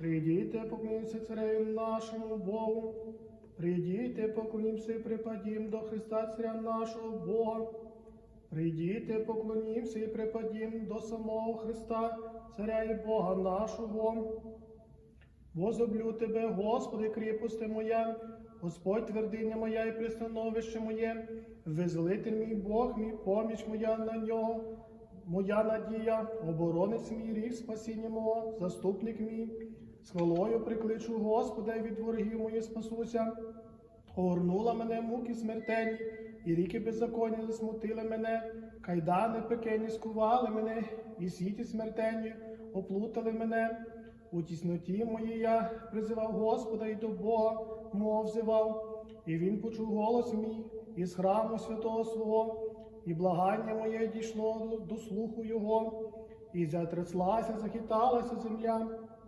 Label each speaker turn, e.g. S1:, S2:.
S1: Прийдіте, поклонимося цареві нашому Богу. Прийдіте, поклонімося і припадім до Христа Царя нашого Бога. Прийдіте, поклонімося і припадім до самого Христа, Царя і Бога нашого. Возоблю тебе, Господи, кріпости моя, Господь твердиня моя і пристановище моє, визволитель мій Бог, мій поміч моя на нього, моя надія, оборонець мій ріг спасіння мого, заступник мій. Хвалою прикличу Господа і від ворогів моїх спасуся. Огорнула мене муки смертельні, і ріки беззаконня засмутили мене, кайдани пекельні скували мене, і сіті смертельні оплутали мене. У тісноті моїй я призивав Господа і до Бога мов взивав, і він почув голос мій із храму святого свого, і благання моє дійшло до слуху Його, і затряслася, захиталася земля,